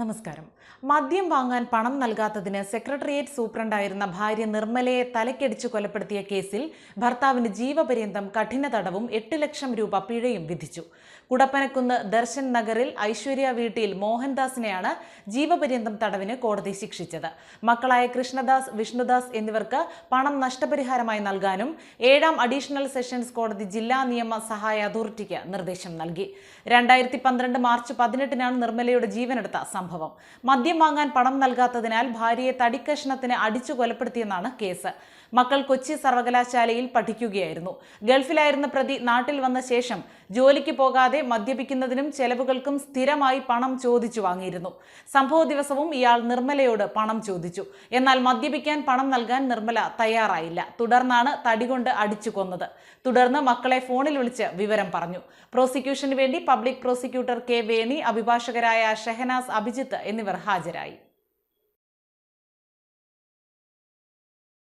നമസ്കാരം. മദ്യം വാങ്ങാൻ പണം നൽകാത്തതിന് സെക്രട്ടേറിയറ്റ് സൂപ്രണ്ടായിരുന്ന ഭാര്യ നിർമ്മലയെ തലക്കടിച്ചു കൊലപ്പെടുത്തിയ കേസിൽ ഭർത്താവിന് ജീവപര്യന്തം കഠിന തടവും എട്ട് ലക്ഷം രൂപ പിഴയും വിധിച്ചു. കുടപ്പനക്കുന്ന് ദർശൻ നഗറിൽ ഐശ്വര്യ വീട്ടിൽ മോഹൻദാസിനെയാണ് ജീവപര്യന്തം തടവിന് കോടതി ശിക്ഷിച്ചത്. മക്കളായ കൃഷ്ണദാസ് വിഷ്ണുദാസ് എന്നിവർക്ക് പണം നഷ്ടപരിഹാരമായി നൽകാനും ഏഴാം അഡീഷണൽ സെഷൻസ് കോടതി ജില്ലാ നിയമ സഹായ അതോറിറ്റിക്ക് നിർദ്ദേശം നൽകി. രണ്ടായിരത്തി പന്ത്രണ്ട് മാർച്ച് പതിനെട്ടിനാണ് നിർമ്മലയുടെ ജീവനെടുത്ത സംഭവം. മദ്യം വാങ്ങാൻ പണം നൽകാത്തതിനാൽ ഭാര്യയെ തടിക്കഷ്ണത്തിന് അടിച്ചു കൊലപ്പെടുത്തിയെന്നാണ് കേസ്. മക്കൾ കൊച്ചി സർവകലാശാലയിൽ പഠിക്കുകയായിരുന്നു. ഗൾഫിലായിരുന്ന പ്രതി നാട്ടിൽ വന്ന ശേഷം ജോലിക്ക് പോകാതെ മദ്യപിക്കുന്നതിനും ചെലവുകൾക്കും സ്ഥിരമായി പണം ചോദിച്ചു വാങ്ങിയിരുന്നു. സംഭവ ദിവസവും ഇയാൾ നിർമ്മലയോട് പണം ചോദിച്ചു. എന്നാൽ മദ്യപിക്കാൻ പണം നൽകാൻ നിർമ്മല തയ്യാറായില്ല. തുടർന്നാണ് തടികൊണ്ട് അടിച്ചു കൊന്നത്. തുടർന്ന് മക്കളെ ഫോണിൽ വിളിച്ച് വിവരം പറഞ്ഞു. പ്രോസിക്യൂഷന് വേണ്ടി public prosecutor K Veni അഭിഭാഷകരായ Shehnaz Abhijith എന്നിവർ ഹാജരായി